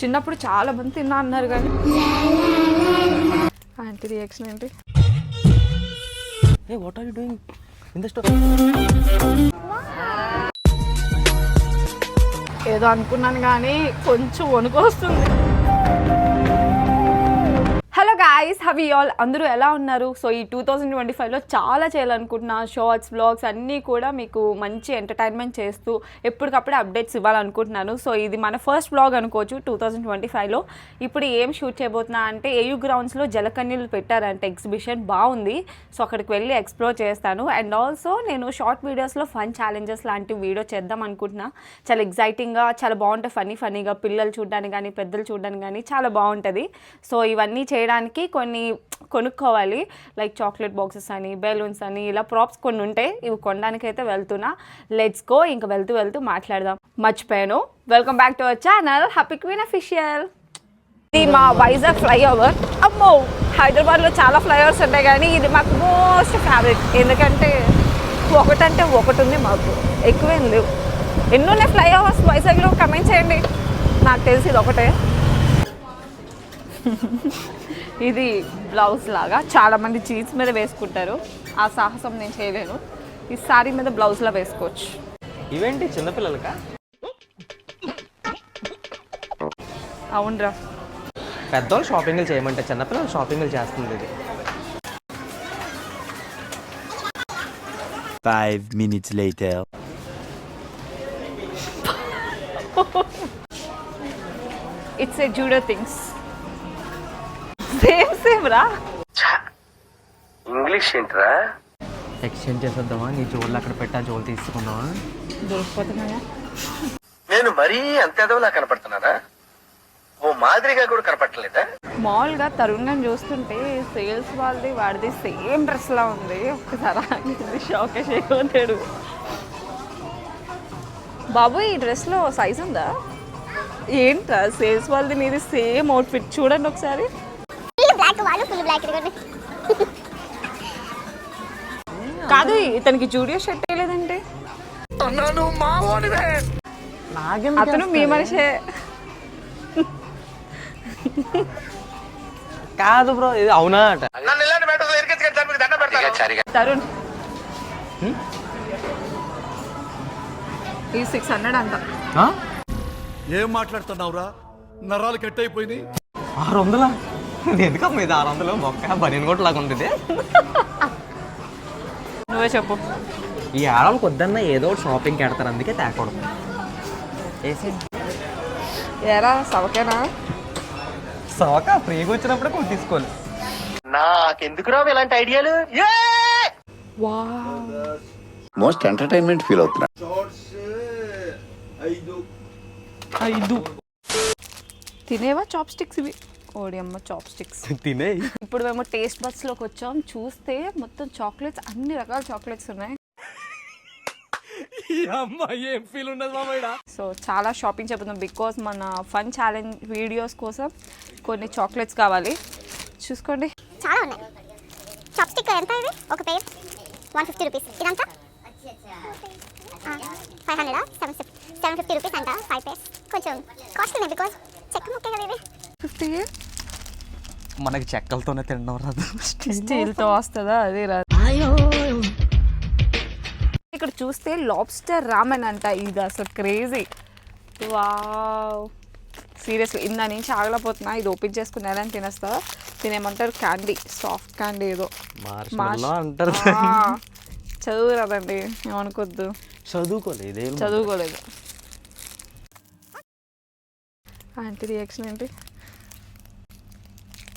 చిన్నప్పుడు చాలా మంది తిన్నా అన్నారు కానీ. ఆంటీ రియాక్షన్ ఏంటి? A what are you doing in the ఏదో అనుకున్నాను కానీ కొంచెం వణుకు వస్తుంది. హలో గాయస్ హవి ఆల్ అందరూ ఎలా ఉన్నారు? సో ఈ టూ థౌజండ్ ట్వంటీ ఫైవ్లో చాలా చేయాలనుకుంటున్నా. షార్ట్స్ బ్లాగ్స్ అన్నీ కూడా మీకు మంచి ఎంటర్టైన్మెంట్ చేస్తూ ఎప్పటికప్పుడే అప్డేట్స్ ఇవ్వాలనుకుంటున్నాను. సో ఇది మన ఫస్ట్ బ్లాగ్ అనుకోవచ్చు టూ థౌజండ్ ట్వంటీ ఫైవ్లో ఇప్పుడు ఏం షూట్ చేయబోతున్నా అంటే ఏయూ గ్రౌండ్స్లో జలకన్యలు పెట్టారంటే. ఎగ్జిబిషన్ బాగుంది. సో అక్కడికి వెళ్ళి ఎక్స్ప్లోర్ చేస్తాను. అండ్ ఆల్సో నేను షార్ట్ వీడియోస్లో ఫన్ ఛాలెంజెస్ లాంటి వీడియో చేద్దాం అనుకుంటున్నా. చాలా ఎగ్జైటింగ్గా చాలా బాగుంటుంది ఫన్నీ ఫన్నీగా పిల్లలు చూడడానికి కానీ పెద్దలు చూడడానికి కానీ చాలా బాగుంటుంది. సో ఇవన్నీ చేయడానికి కొన్ని కొనుక్కోవాలి. లైక్ చాక్లెట్ బాక్సెస్ అని బెలూన్స్ అని ఇలా ప్రాప్స్ కొన్ని ఉంటాయి ఇవి కొనడానికి అయితే వెళ్తున్నా. లెట్స్ గో ఇంకా వెళ్తూ వెళ్తూ మాట్లాడదాం. మర్చిపోయాను. Welcome back to our channel happy queen official ఇది మా వైజాగ్ ఫ్లైఓవర్ అమ్మో హైదరాబాద్లో చాలా ఫ్లైఓవర్స్ ఉంటాయి కానీ ఇది మాకు మోస్ట్ ఫేవరెట్ ఎందుకంటే ఒకటంటే ఒకటి ఉంది మాకు. ఎక్కువేం లేవు. ఎన్నో ఉన్నాయి ఫ్లైఓవర్స్ వైజాగ్లో కమెంట్ చేయండి. నాకు తెలిసి ఇది ఒకటే. ఇది బ్లౌజ్ లాగా చాలామంది జీన్స్ మీద వేసుకుంటారు. ఆ సాహసం నేను చేయలేను. ఈ సారీ మీద బ్లౌజ్లా వేసుకోవచ్చు. ఇవేంటి చిన్నపిల్లలకా? అవునరా. పెద్దవాళ్ళు షాపింగ్లు చేయమంటే చిన్నపిల్లలు షాపింగ్లు చేస్తుంది ఇది. Five minutes later. It's a judo things same same రా. ఇంగ్లీష్ ఏంట్రా? ఎక్స్చేంజ్ చేసేద్దామా? నీ జోళ్ళు అక్కడ పెట్టా జోలు తీసుకుందామా? దొరికిపోతున్నాయా నేను మరీ అంత ఎదవలా కనపడుతున్నారా ఓ మాదిరిగా కూడా కనపడలేదా మామూలుగా తరుణ్ చూస్తుంటే సేల్స్ వాళ్ళది వాడిది సేమ్ డ్రెస్ లా ఉంది. ఒక్కసారి ఆగింది షాక్ చేయకపోతాడు బాబు ఈ డ్రెస్లో సైజ్ ఉందా? ఏంట్రా సేల్స్ వాళ్ళది నీది సేమ్ అవుట్ఫిట్ చూడండి ఒకసారి. బ్లాక్ కాదు ఇతనికి జూడియో షర్ట్ వేయలేదంటే? అతను మీ మనిషే. కాదు బ్రో ఇది అవునా అట. తరుణ్. ఈ సిక్స్ హండ్రెడ్ అంట ఆ? ఏం మాట్లాడుతున్నావురా? నరాలు కట్ అయిపోయింది ఆరు వందలా? ఎందుకమ్మా ఇది ఆరు వందలు మొక్క బనీన్ కూడా లాగా ఉంటుంది నువ్వే చెప్పు. ఈ ఆడవాళ్ళకి వద్దన్న ఏదో ఒకటి షాపింగ్కి వెడతారు అందుకే తేకూడదు. వేసి ఎరా సవకేనా? సోక ఫ్రీగా వచ్చినప్పుడే కొన్ని తీసుకోవాలి. నాకెందుకు రావు ఇలాంటి ఐడియాలు? మోస్ట్ ఎంటర్టైన్మెంట్ ఫీల్ అవుతున్నా. ఐదు. తినేవా చాప్ స్టిక్స్ ఇవి? ఓడి అమ్మ చాప్ స్టిక్స్ తినే? ఇప్పుడు మేము టేస్ట్ బడ్స్లోకి వచ్చాం. చూస్తే మొత్తం చాక్లెట్స్ అన్ని రకాల చాక్లెట్స్ ఉన్నాయి. ఏం ఫీల్ ఉండదు సో చాలా షాపింగ్ చెప్తున్నాం బికాస్ మన ఫన్ ఛాలెంజ్ వీడియోస్ కోసం కొన్ని చాక్లెట్స్ కావాలి. చూసుకోండి. చాలా ఉన్నాయి. చాప్ స్టిక్ ఎంత ఇది? ఒక పేర్ వన్ ఫిఫ్టీ రూపీస్ ఇదంతా? ఫైవ్ హండ్రెడా సెవెన్ సెవెన్ ఫిఫ్టీ రూపీస్ అంట ఫైవ్ పేర్స్ కొంచెం కాస్ట్లీ బికాస్ చెక్క ముక్కే కదా ఇది ఫిఫ్టీ మనకి చెక్కలతోనే తినడం రాదు. స్టీల్తో వస్తుందా? అది రాదు. ఇక్కడ చూస్తే లాబ్స్టర్ రామెన్ అంట. ఇది అసలు క్రేజీ వావ్. సీరియస్లీ ఇందా నుంచి ఆగలేకపోతున్నా ఇది ఓపెన్ చేసుకుని ఎలా తినేస్తా. తినేమంటారు? క్యాండీ సాఫ్ట్ క్యాండీ ఏదో. అంటారు. చదువు రాదండి ఏమనుకోద్దు. చదువుకోలేదు చదువుకోలేదు. ఆంటీ రియాక్షన్ ఏంటి?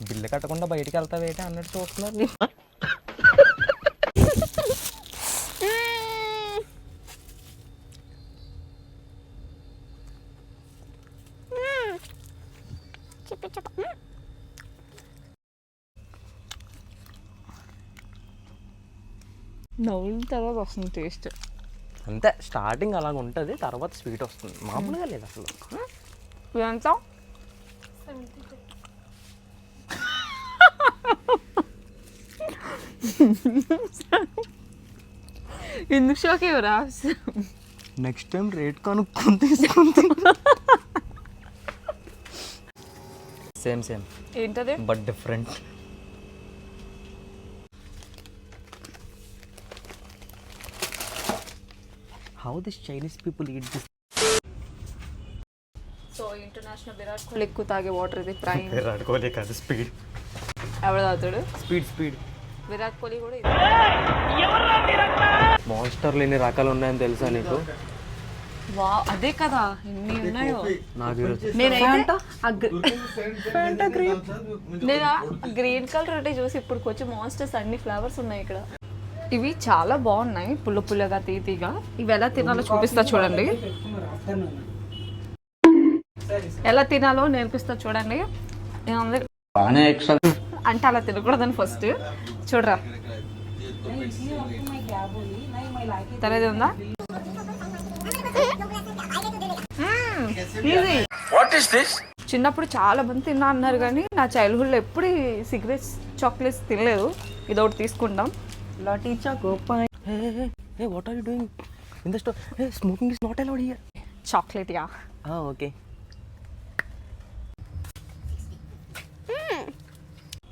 బిల్లు కట్టకుండా బయటికి వెళ్తావేటి అన్నట్టు చూస్తున్నారు. నవ్వుల తర్వాత వస్తుంది టేస్ట్ అంతే స్టార్టింగ్ అలాగ ఉంటుంది తర్వాత స్వీట్ వస్తుంది. మామూలుగా లేదు అసలు. ఇదంతా? ఎందుకు షాక్ ఇవ్వరా నెక్స్ట్ టైం రేట్ కనుక్కొని తీసుకుంది సేమ్ సేమ్ ఏంటది? But different how this Chinese people eat this so international Virat Kohli ఎక్కువ తాగే వాటర్ ఇది ప్రైమ్ విరాట్ కోహ్లీ కాదు స్పీడ్ ఎవరు తాగుతాడు? స్పీడ్ స్పీడ్ విరాట్ కోహ్లీ కూడా మాన్స్టర్లు ఎన్ని రకాలు ఉన్నాయని తెలుసా నీకు? వా అదే కదా ఎన్ని ఉన్నాయో. నాకు నేను ఆ గ్రీన్ కలర్ అంటే చూసి ఇప్పుడు కొంచెం మాన్స్టర్స్ అన్ని ఫ్లవర్స్ ఉన్నాయి ఇక్కడ. ఇవి చాలా బాగున్నాయి పుల్ల పుల్లగా తీతీగా. ఇవి ఎలా తినాలో చూపిస్తా చూడండి. ఎలా తినాలో నేర్పిస్తా చూడండి. ఏముంది అంటే అలా తినకూడదని ఫస్ట్ చూడరా. తెలియదు ఉందా దిస్ చిన్నప్పుడు చాలా మంది తిన్నా అన్నారు కానీ నా చైల్డ్హుడ్లో ఎప్పుడు సిగరెట్స్ చాక్లెట్స్ తినలేదు. ఇది ఒకటి తీసుకుంటాం lathi hey what are you doing in the store smoking is not allowed here chocolate yeah okay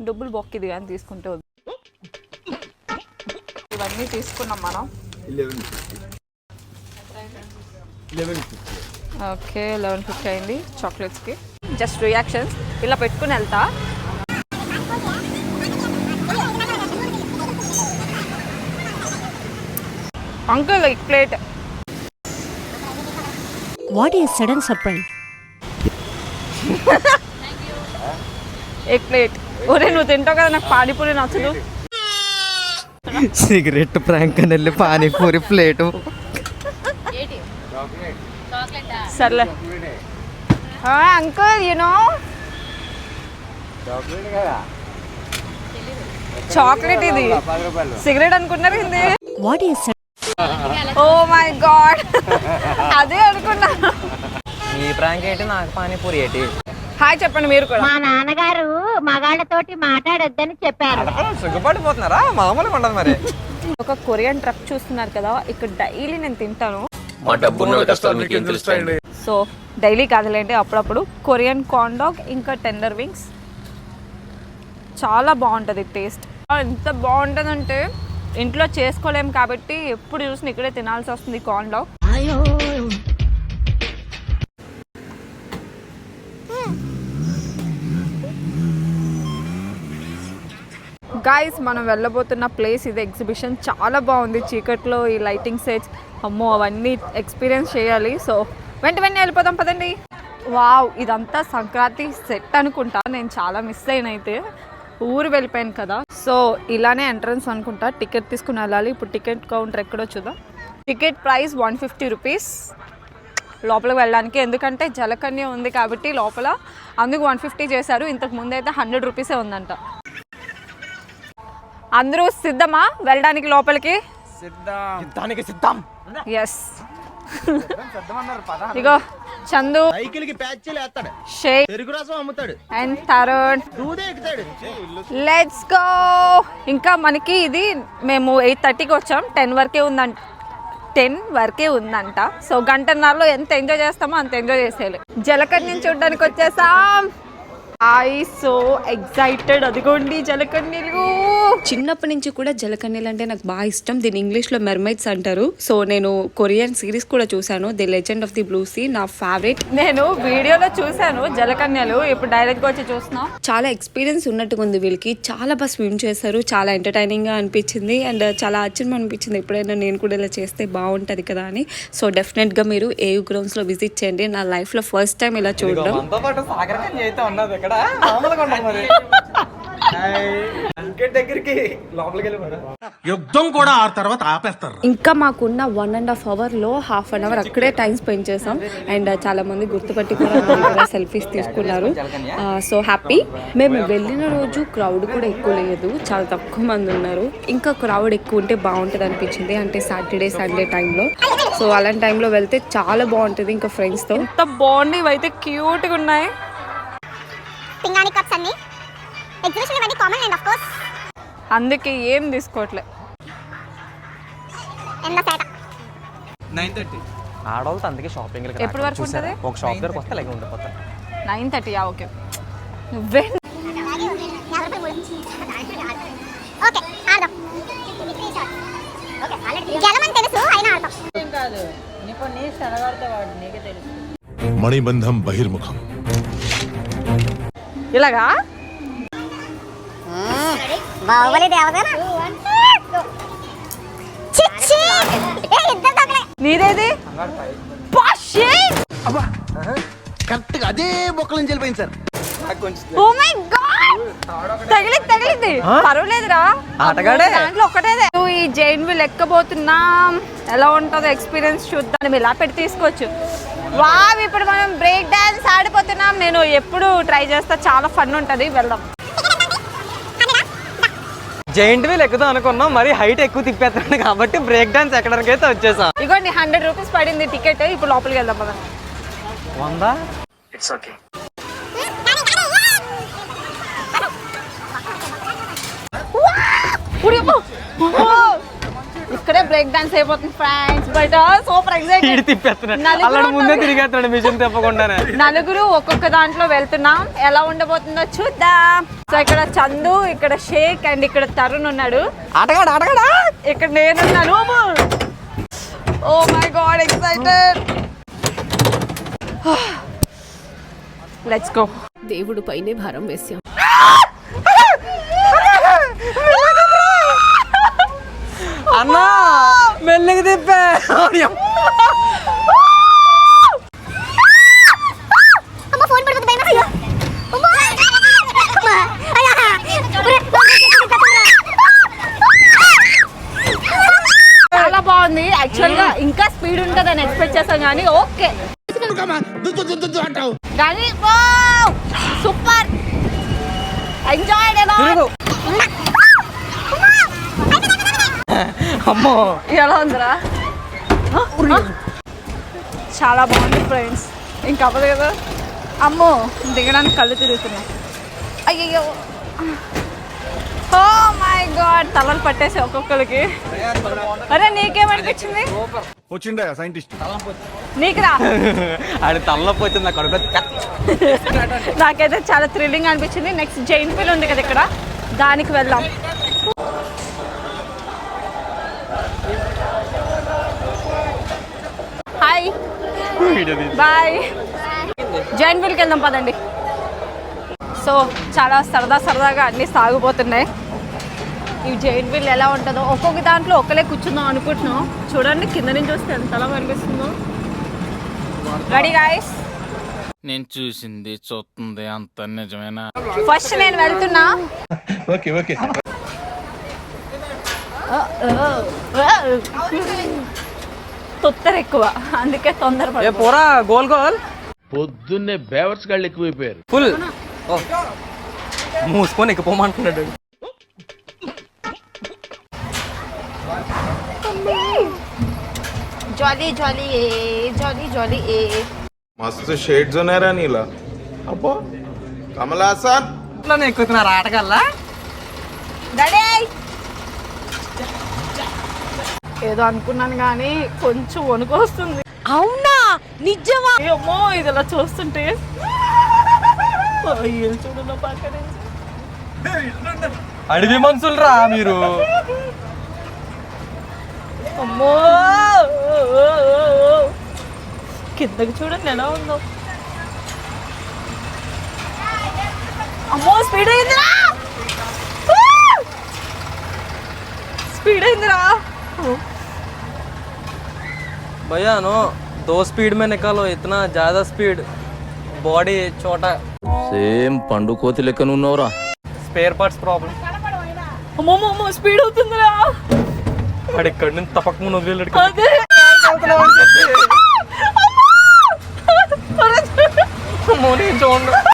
డబ్బులు బొక్కిది కానీ తీసుకుంటే వద్దు. ఇవన్నీ తీసుకున్నాం మనం. ఓకే లెవెన్ ఫిఫ్టీ అయింది చాక్లెట్స్కి జస్ట్ రియాక్షన్స్ ఇలా పెట్టుకుని వెళ్తా. Uncle egg plate What a sudden surprise. Egg plate ఒరే నువ్వు తింటావు కదా నాకు పానీపూరి నచ్చదు. సిగరెట్ ప్రాంక్ అని వెళ్ళి పానీపూరి ప్లేటు. సర్లే. అంకుల్ యూనో చాక్లెట్ ఇది. సిగరెట్ అనుకున్నారు ఇది What a sudden oh my god అదే అనుకున్నా. ఈ ప్రాంక్ ఏంటి? నాకు పానీపూరి ఏంటి? హాయ్ చెప్పండి మీరు కూడా. మా నాన్నగారు మగాళ్ళతోటి మాట్లాడొద్దని చెప్పారు. సిగ్గుపడిపోతున్నారా? మామూలుగా ఉండదు మరి. ఒక కొరియన్ ట్రక్ చూస్తున్నారు కదా ఇక్కడ డైలీ నేను తింటాను. మా డబ్బున్న కష్టాలు మీకు ఎందుకు తెలుస్తాయండి? సో డైలీ కాదులేండి అప్పుడప్పుడు కొరియన్ కార్న్ డాగ్ ఇంకా టెండర్ వింగ్స్ చాలా బాగుంటుంది టేస్ట్ ఎంత బాగుంటుందంటే ఇంట్లో చేసుకోలేం కాబట్టి ఎప్పుడు చూసిన ఇక్కడే తినాల్సి వస్తుంది కార్న్ డాగ్ గాయస్ మనం వెళ్ళబోతున్న ప్లేస్ ఇది ఎగ్జిబిషన్ చాలా బాగుంది. చీకట్లో ఈ లైటింగ్ సెట్స్ అమ్మో అవన్నీ ఎక్స్పీరియన్స్ చేయాలి. సో వెంట వెంటనే వెళ్ళిపోదాం పదండి. వావ్ ఇదంతా సంక్రాంతి సెట్ అనుకుంటా. నేను చాలా మిస్ అయిన అయితే ఊరు వెళ్ళిపోయాను కదా. సో ఇలానే ఎంట్రన్స్ అనుకుంటా. టికెట్ తీసుకుని వెళ్ళాలి. ఇప్పుడు టికెట్ కౌంటర్ ఎక్కడో చూద్దాం. Ticket price one fifty rupees లోపలికి వెళ్ళడానికి. ఎందుకంటే జలకన్య ఉంది కాబట్టి లోపల. అందుకు వన్ ఫిఫ్టీ చేశారు. ఇంతకు ముందు అయితే హండ్రెడ్ రూపీసే ఉందంట. అందరూ సిద్ధమా వెళ్ళడానికి లోపలికి? దానికి సిద్ధం. ఎస్ ఇగో చందు. సైకిల్కి ప్యాచ్లు వేస్తాడు. షేక్ పెరుగు రసం అమ్ముతాడు. అండ్ తరుణ్. దూదే ఎక్కుతాడు. లెట్స్ గో ఇంకా మనకి ఇది మేము ఎయిట్ థర్టీకి వచ్చాం. టెన్ వరకే ఉందంట. టెన్ వరకే ఉందంట. సో గంటన్నరలో ఎంత ఎంజాయ్ చేస్తామో అంత ఎంజాయ్ చేసేయాలి. జలకన్యని చూడడానికి వచ్చేసాం. ఐ సో ఎక్సైటెడ్ అదిగోండి జలకన్యలు చిన్నప్పటి నుంచి కూడా జలకన్యలు అంటే నాకు బాగా ఇష్టం. దీని ఇంగ్లీష్లో మెర్మైడ్స్ అంటారు. సో నేను కొరియన్ సిరీస్ కూడా చూశాను. The legend of the blue sea నా ఫేవరెట్. నేను వీడియోలో చూశాను జలకన్యలు ఇప్పుడు డైరెక్ట్గా వచ్చి చూస్తున్నాం. చాలా ఎక్స్పీరియన్స్ ఉన్నట్టుగా ఉంది వీళ్ళకి. చాలా బాగా స్విమ్ చేశారు. చాలా ఎంటర్టైనింగ్గా అనిపించింది. అండ్ చాలా ఆశ్చర్యం అనిపించింది. ఎప్పుడైనా నేను కూడా ఇలా చేస్తే బాగుంటుంది కదా అని. సో డెఫినెట్గా మీరు ఏయూ గ్రౌండ్స్లో విజిట్ చేయండి. నా లైఫ్లో ఫస్ట్ టైం ఇలా చూడడం. ఇక్కడ? మామూలుగా ఉండదు మరి. దగ్గరికి లోపలికి యుద్ధం కూడా ఆ తర్వాత ఆపేస్తారు. ఇంకా మాకున్న వన్ అండ్ హాఫ్ అవర్లో హాఫ్ అన్ అవర్ అక్కడే టైం స్పెండ్ చేసాం. అండ్ చాలా మంది గుర్తుపట్టి కూడా సెల్ఫీస్ తీసుకున్నారు సో హ్యాపీ మేము వెళ్ళిన రోజు క్రౌడ్ కూడా ఎక్కువ లేదు. చాలా తక్కువ మంది ఉన్నారు. ఇంకా క్రౌడ్ ఎక్కువ ఉంటే బాగుంటుంది అనిపించింది. అంటే సాటర్డే సండే టైంలో సో అలాంటి టైంలో వెళ్తే చాలా బాగుంటుంది ఇంకా ఫ్రెండ్స్తో ఎంత బాగుంది ఇవైతే క్యూట్గా ఉన్నాయి. పింగాణి కప్స్ అన్ని. ఎగ్జిబిషన్ ఇవన్నీ కామన్ అండ్ ఆఫ్ కోర్స్ అందుకే ఏం తీసుకోవట్లే. ఎన్న సేట ఆడవాళ్ళతో అందుకే షాపింగ్ ఎప్పటి వరకు ఉంటది? ఒక షాప్ దగ్గరకు వస్తే అలాగే ఉండిపోతారు నైన్ థర్టీ ఓకే. నువ్వే. ఓకే ఆడదాం. గెలమని తెలుసు అయినా ఆడదాం. మణిబంధం బహిర్ముఖం. ఇలాగా? బాహుబలి దేవతనా? నీదేది? అదే బొక్కల నుంచి వెళ్ళిపోయింది సార్. Oh my God! తగిలింది తగిలింది. పర్వాలేదురా. ఆటగాడే. దాంట్లో ఒకటేదే నువ్వు ఈ జైన్ వీల్ ఎక్కబోతున్నాం ఎలా ఉంటుందో ఎక్స్పీరియన్స్ చూద్దాం. ఇలా పెట్టి తీసుకోవచ్చు. వావ్ ఇప్పుడు మనం బ్రేక్ డాన్స్ ఆడిపోతున్నాం. నేను ఎప్పుడు ట్రై చేస్తా చాలా ఫన్ ఉంటుంది. వెళ్దాం. జైంట్ వీల్ ఎక్కుదాం అనుకున్నాం మరి హైట్ ఎక్కువ తిప్పేస్తున్నాడు కాబట్టి బ్రేక్ డాన్స్ ఎక్కడానికి అయితే వచ్చేసాం. ఇగోండి హండ్రెడ్ రూపీస్ పడింది టికెట్ ఇప్పుడు లోపలికి వెళ్దాం మనం వందా? ఇట్స్ ఓకే ఉడిపో. ఇక్కడే బ్రేక్ డాన్స్ అయిపోతుంది ఫ్రెండ్స్ బట్ సూపర్ ఎగ్జైటెడ్ తిప్పేస్తున్నాడు. ముందే. తిరిగేస్తున్నాడు మిషన్ తిప్పకుండానే. నలుగురు ఒక్కొక్క దాంట్లో వెళ్తున్నాం. ఎలా ఉండబోతుందో చూద్దాం. సో ఇక్కడ చందు ఇక్కడ షేక్ అండ్ ఇక్కడ తరుణ్ ఉన్నాడు. ఆటగాడు ఆటగాడా? ఇక్కడ నేనున్నాను. ఓ my god excited let's go దేవుడు పైనే భారం వేశాం. அண்ணா மெல்லுக்கு திப்பேன் అమ్మో. ఎలా ఉందిరా? చాలా బాగుంది ఫ్రెండ్స్. ఇంకా అవ్వదు కదా? అమ్మో దిగడానికి కళ్ళు తిరుగుతున్నాయి. అయ్యయ్యో. ఓ మై గాడ్ తలలు పట్టేసి ఒక్కొక్కరికి. అరే నీకేమనిపించింది? వచ్చిండా సైంటిస్ట్? నీకురా ఆడి తలనొప్పి వచ్చింది కడుపు. నాకైతే చాలా థ్రిల్లింగ్ అనిపించింది. నెక్స్ట్ జైన్ ఫీల్ ఉంది కదా ఇక్కడ. దానికి వెళ్దాం. హాయ్ బాయ్ జైన్ ఫీల్కి వెళ్దాం పదండి. సో చాలా సరదా సరదాగా అన్నీ సాగిపోతున్నాయి ఈ జైన్ వీల్ ఎలా ఉంటుందో ఒక్కొక్క దాంట్లో ఒక్కలే కూర్చుందాం అనుకుంటున్నాం. చూడండి కింద నుంచి వస్తే ఎంతలా కనిపిస్తుందో. రెడీ గాయస్ నేను చూసింది చూస్తుంది అంత నిజమేనా? ఫస్ట్ నేను వెళ్తున్నా. ఓకే ఓకే తొత్తర ఎక్కువ అందుకే తొందర ఏ పోరా గోల్ గోల్. పొద్దున్నే బేవర్స్ గాళ్ళు ఎక్కువైపోయారు. ఫుల్. ఓ. మూసుకొని ఎక్కిపోమంటున్నాడు జాలీ జాలీ ఏ జాలీ జాలీ ఏ మస్తు షేడ్స్ ఉన్నారా నీలా. అబ్బో. కమలాసన్ ఇట్లానే ఎక్కుతున్నారు ఆటగాళ్ళ? డాడీ ఏదో అనుకున్నాను కానీ కొంచెం వణుకు వస్తుంది అవునా? నిజమా? అమ్మో ఇది ఇలా చూస్తుంటే పక్కన. అడవి మనుషులు రా మీరు? అమ్మో! కిందకి చూడండి ఎలా ఉందో. అమ్మో స్పీడ్ అయిందిరా! స్పీడ్ అయిందిరా! भैया नो दो स्पीड में निकालो इतना ज्यादा स्पीड బాడీ చోట సేమ్ పండు కోతి లెక్కన ఉన్నవరా స్పేర్ పార్ట్స్ ప్రాబ్లం అమ్మో అమ్మో స్పీడ్ అవుతుందిరా వాడు ఇక్కడ నుంచి తప్పక ముందు వదిలేడు అదే చూడండి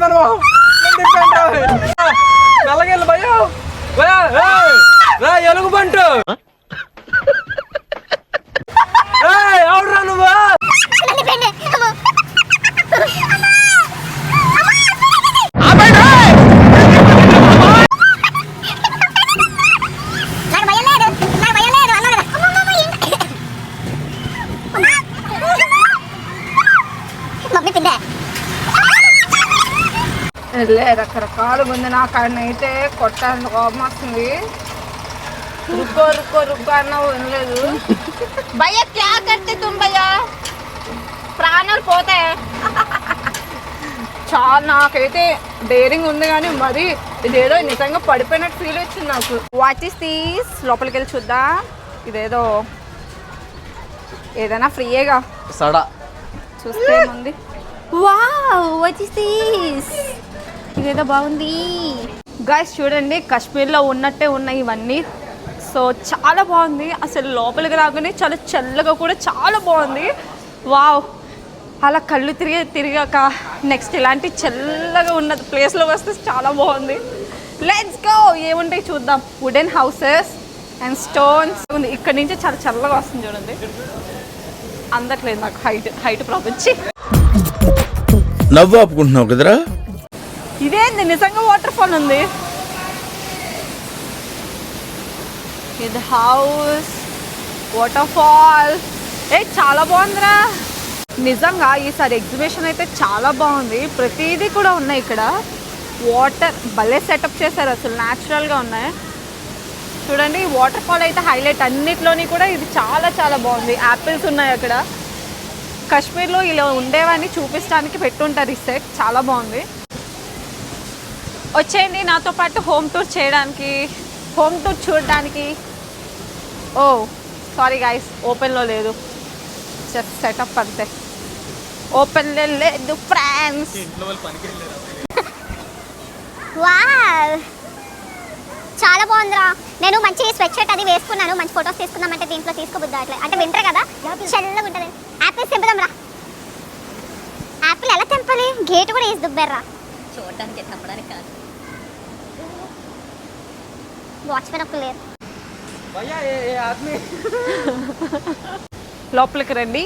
చందనమా నల్లగెళ్ళు భయో రా ఎలుగు పంటు ఎవడరా నువ్వు Look at. రకరకాలుగా ఉంది. నాకు ఆయన అయితే కొట్టాలని కోపం వస్తుంది. రుక్కో రుక్కో రుక్కో అన్న వినలేదు. భయ్యా క్యా కర్తే తుమ్ భయ్యా ప్రాణాలు పోతాయి? చాలా నాకైతే డేరింగ్ ఉంది కానీ మరి ఇదేదో నిజంగా పడిపోయినట్టు ఫీల్ వచ్చింది నాకు. వాట్ ఇస్ తీస్ లోపలికి వెళ్ళి చూద్దాం. ఇదేదో ఏదైనా ఫ్రీయేగా. సడా. చూస్తే ఉంది వావ్ వాట్ ఇస్ దిస్ ఇదేదో బాగుంది. గాయస్ చూడండి కాశ్మీర్లో ఉన్నట్టే ఉన్నాయి ఇవన్నీ. సో చాలా బాగుంది. అసలు లోపలికి రాగానే చాలా చల్లగా కూడా చాలా బాగుంది. వావ్ అలా కళ్ళు తిరిగి తిరిగాక నెక్స్ట్ ఇలాంటి చల్లగా ఉన్న ప్లేస్లో వస్తే చాలా బాగుంది. లెట్స్ గో ఏముంటాయి చూద్దాం. వుడెన్ హౌసెస్ అండ్ స్టోన్స్ ఉంది. ఇక్కడ నుంచి చాలా చల్లగా వస్తుంది చూడండి. అందట్లేదు నాకు హైట్ హైట్ ప్రాబ్లం నవ్వు ఆపుకుంటున్నావు కదరా? ఇదేంది? నిజంగా వాటర్ ఫాల్ ఉంది. ఇది హౌస్ వాటర్ ఫాల్ ఏ చాలా బాగుందిరా. నిజంగా ఈసారి ఎగ్జిబిషన్ అయితే చాలా బాగుంది. ప్రతిదీ కూడా ఉన్నాయి ఇక్కడ. వాటర్ భలే సెటప్ చేశారు. అసలు న్యాచురల్గా ఉన్నాయి. చూడండి వాటర్ ఫాల్ అయితే హైలైట్ అన్నిట్లోని కూడా ఇది చాలా చాలా బాగుంది. యాపిల్స్ ఉన్నాయి అక్కడ. కాశ్మీర్లో ఇలా ఉండేవన్నీ చూపించడానికి పెట్టుంటారు ఈ సెట్ చాలా బాగుంది. వచ్చేయండి. నాతో పాటు హోమ్ టూర్ చేయడానికి హోమ్ టూర్ చూడడానికి. ఓ సారీ గాయస్ ఓపెన్లో లేదు. జస్ట్ సెటప్ అంతే. ఓపెన్లో లేదు ఫ్రాన్స్ వావ్ చాలా బాగుందిరా. నేను మంచి స్వెట్ షర్ట్ అది వేసుకున్నాను. మంచి ఫొటోస్ తీసుకుందామంటే దీంట్లో తీసుకోబుద్దా అట్లా? అంటే వింటర్ కదా? చల్లగా ఉంటుంది. యాపిల్స్ తెంపుదాం రా యాపిల్ ఎలా తెంపాలి? గేట్ కూడా వేసి దుబ్బెర్రా. చూడడానికి తప్పడానికి కాదు. వాచ్మెన్ ఒక లేరు. భయ్యా ఏ ఏ ఆద్మీ లోపలికి రండి.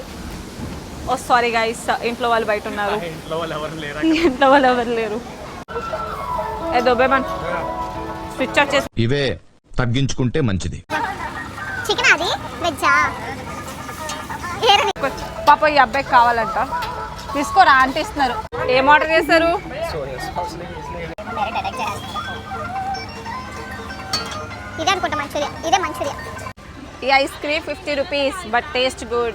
ఓ సారీ గాయస్ ఇంట్లో వాళ్ళు బయట ఉన్నారు. ఇంట్లో వాళ్ళు ఎవరు లేరా? ఇంట్లో వాళ్ళు ఎవరు లేరు. ఏ దొబ్బేమన్ స్విచ్ ఆఫ్ చేసి. ఇవే తగ్గించుకుంటే మంచిది. చికెన్ అది? వెజ్జా? ఏరని పాప ఈ అబ్బాయికి కావాలంట. తీసుకోరా అంటే ఇస్తున్నారు. ఏం ఆర్డర్ చేశారు? ఇదే అనుకుంటా మంచూరియా. ఇదే మంచూరియా. ఈ ice cream fifty rupees but taste good.